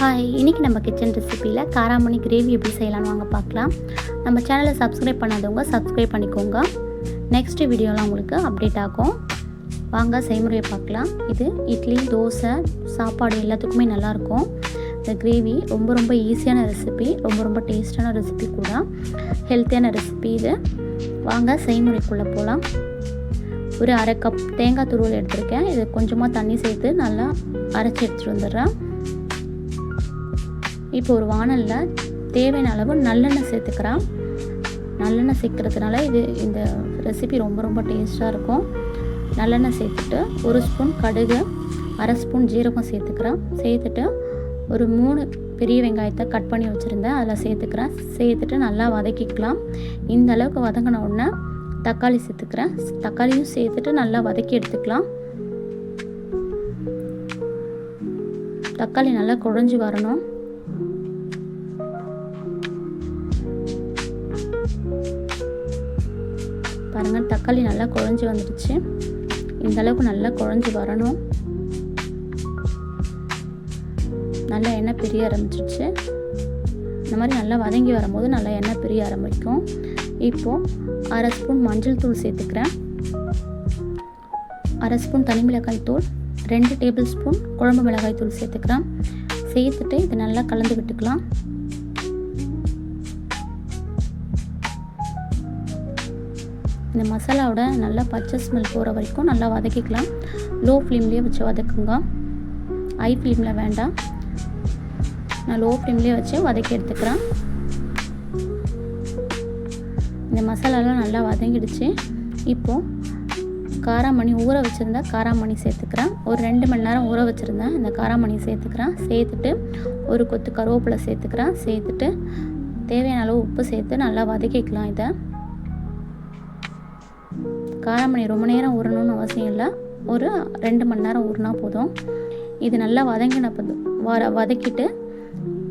Hi இன்றைக்கி நம்ம kitchen ரெசிப்பியில் காராமணி கிரேவி எப்படி செய்யலாம்னு வாங்க பார்க்கலாம். நம்ம சேனலை சப்ஸ்கிரைப் பண்ணாதவங்க சப்ஸ்கிரைப் பண்ணிக்கோங்க. நெக்ஸ்ட் வீடியோலாம் உங்களுக்கு அப்டேட் ஆகும். வாங்க செய்முறையை பார்க்கலாம். இது இட்லி தோசை சாப்பாடு எல்லாத்துக்குமே நல்லாயிருக்கும். இந்த கிரேவி ரொம்ப ரொம்ப ஈஸியான ரெசிபி ரொம்ப ரொம்ப டேஸ்டான ரெசிபி கூட. ஹெல்த்தியான ரெசிபி இது. வாங்க செய்முறைக்குள்ளே போகலாம் ஒரு அரை கப் தேங்காய் துருவல் எடுத்திருக்கேன். இது கொஞ்சமாக தண்ணி சேர்த்து நல்லா அரைச்சி எடுத்துகிட்டு வந்துடுறேன். இப்போ ஒரு வானலில் தேவையான அளவு நல்லெண்ணெய் சேர்த்துக்கிறேன் நல்லெண்ணெய் சேர்க்கறதுனால இது இந்த ரெசிபி ரொம்ப ரொம்ப டேஸ்ட்டாக இருக்கும். நல்லெண்ணெய் சேர்த்துட்டு ஒரு ஸ்பூன் கடுகு அரை ஸ்பூன் ஜீரகம் சேர்த்துக்கிறேன். சேர்த்துட்டு ஒரு மூணு பெரிய வெங்காயத்தை கட் பண்ணி வச்சுருந்தேன். அதில் சேர்த்துக்கிறேன். சேர்த்துட்டு நல்லா வதக்கிக்கலாம். இந்த அளவுக்கு வதங்கின உடனே தக்காளி சேர்த்துக்கிறேன். தக்காளியும் சேர்த்துட்டு நல்லா வதக்கி எடுத்துக்கலாம். தக்காளி நல்லா குழஞ்சி வரணும். பாருங்கள் தக்காளி நல்லா குழஞ்சி வந்துடுச்சு. இந்த அளவுக்கு நல்லா குழஞ்சி வரணும். நல்லா எண்ணெய் பிரிய ஆரம்பிச்சிடுச்சு இந்த மாதிரி நல்லா வதங்கி வரும்போது நல்லா எண்ணெய் பிரிய ஆரம்பிக்கும். இப்போது அரை ஸ்பூன் மஞ்சள் தூள் சேர்த்துக்கிறேன். அரை ஸ்பூன் தனி மிளகாய் தூள் ரெண்டு டேபிள் ஸ்பூன் குழம்பு மிளகாய் தூள் சேர்த்துக்கிறேன். சேர்த்துட்டு இதை நல்லா கலந்து விட்டுக்கலாம். இந்த மசாலாவோட நல்லா பச்சை ஸ்மெல் போகிற வரைக்கும் நல்லா வதக்கிக்கலாம். லோ ஃப்ளேம்லேயே வச்சு வதக்குங்க. ஹை ஃப்ளேமில் வேண்டாம். நான் லோ ஃப்ளேம்லேயே வச்சு வதக்கி எடுத்துக்கிறேன். இந்த மசாலாலாம் நல்லா வதங்கிடுச்சு. இப்போது காராமணி ஊற வச்சுருந்தா காராமணி சேர்த்துக்கிறேன். ஒரு ரெண்டு மணி நேரம் ஊற வச்சுருந்தேன். இந்த காராமணி சேர்த்துக்கிறேன். சேர்த்துட்டு ஒரு கொத்து கருவேப்பிலை சேர்த்துக்கிறேன். சேர்த்துட்டு தேவையான அளவு உப்பு சேர்த்து நல்லா வதக்கிக்கலாம் இதை. காரமணி ரொம்ப நேரம் ஊறணும்னு அவசியம் இல்லை. ஒரு ரெண்டு மணி நேரம் ஊறினா போதும். இது நல்லா வதங்கின வர வதக்கிட்டு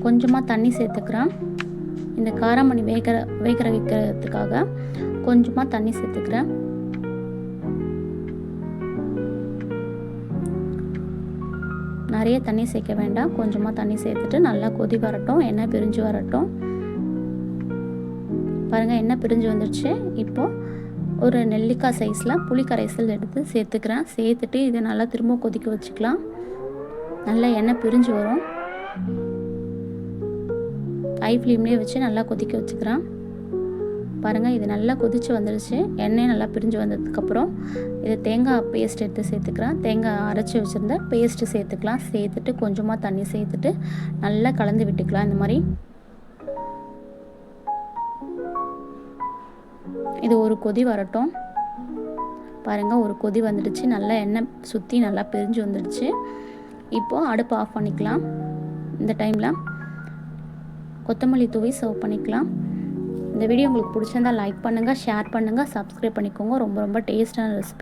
கொஞ்சமாக தண்ணி சேர்த்துக்கிறேன். இந்த காராமணி வேகிற வேகிற வைக்கிறதுக்காக கொஞ்சமாக தண்ணி சேர்த்துக்கிறேன். நிறைய தண்ணி சேர்க்க வேண்டாம். கொஞ்சமாக தண்ணி சேர்த்துட்டு நல்லா கொதி வரட்டும் எண்ணெய் பிரிஞ்சு வரட்டும். பாருங்கள் எண்ணெய் பிரிஞ்சு வந்துடுச்சு இப்போது ஒரு நெல்லிக்காய் சைஸில் புளி கரைசல் எடுத்து சேர்த்துக்கிறேன். சேர்த்துட்டு இதை நல்லா திரும்ப கொதிக்க வச்சுக்கலாம். நல்லா எண்ணெய் பிரிஞ்சு வரும். ஹை ஃப்ளேம்லேயே வச்சு நல்லா கொதிக்க வச்சுக்கிறேன். பாருங்கள் இது நல்லா கொதித்து வந்துடுச்சு எண்ணெய் நல்லா பிரிஞ்சு வந்ததுக்கப்புறம் இது தேங்காய் பேஸ்ட் எடுத்து சேர்த்துக்கிறேன். தேங்காய் அரைச்சி வச்சுருந்த பேஸ்ட்டு சேர்த்துக்கலாம். சேர்த்துட்டு கொஞ்சமாக தண்ணி சேர்த்துட்டு நல்லா கலந்து விட்டுக்கலாம். இந்த மாதிரி இது ஒரு கொதி வரட்டும். பாருங்கள் ஒரு கொதி வந்துடுச்சு. நல்லா எண்ணெய் சுற்றி நல்லா பிரிஞ்சு வந்துடுச்சு. இப்போது அடுப்பு ஆஃப் பண்ணிக்கலாம். இந்த டைமில் கொத்தமல்லி தூவி சர்வ் பண்ணிக்கலாம். இந்த வீடியோ உங்களுக்கு பிடிச்சிருந்தால் லைக் பண்ணுங்கள் ஷேர் பண்ணுங்கள் சப்ஸ்கிரைப் பண்ணிக்கோங்க. ரொம்ப ரொம்ப டேஸ்டான ரெசிபி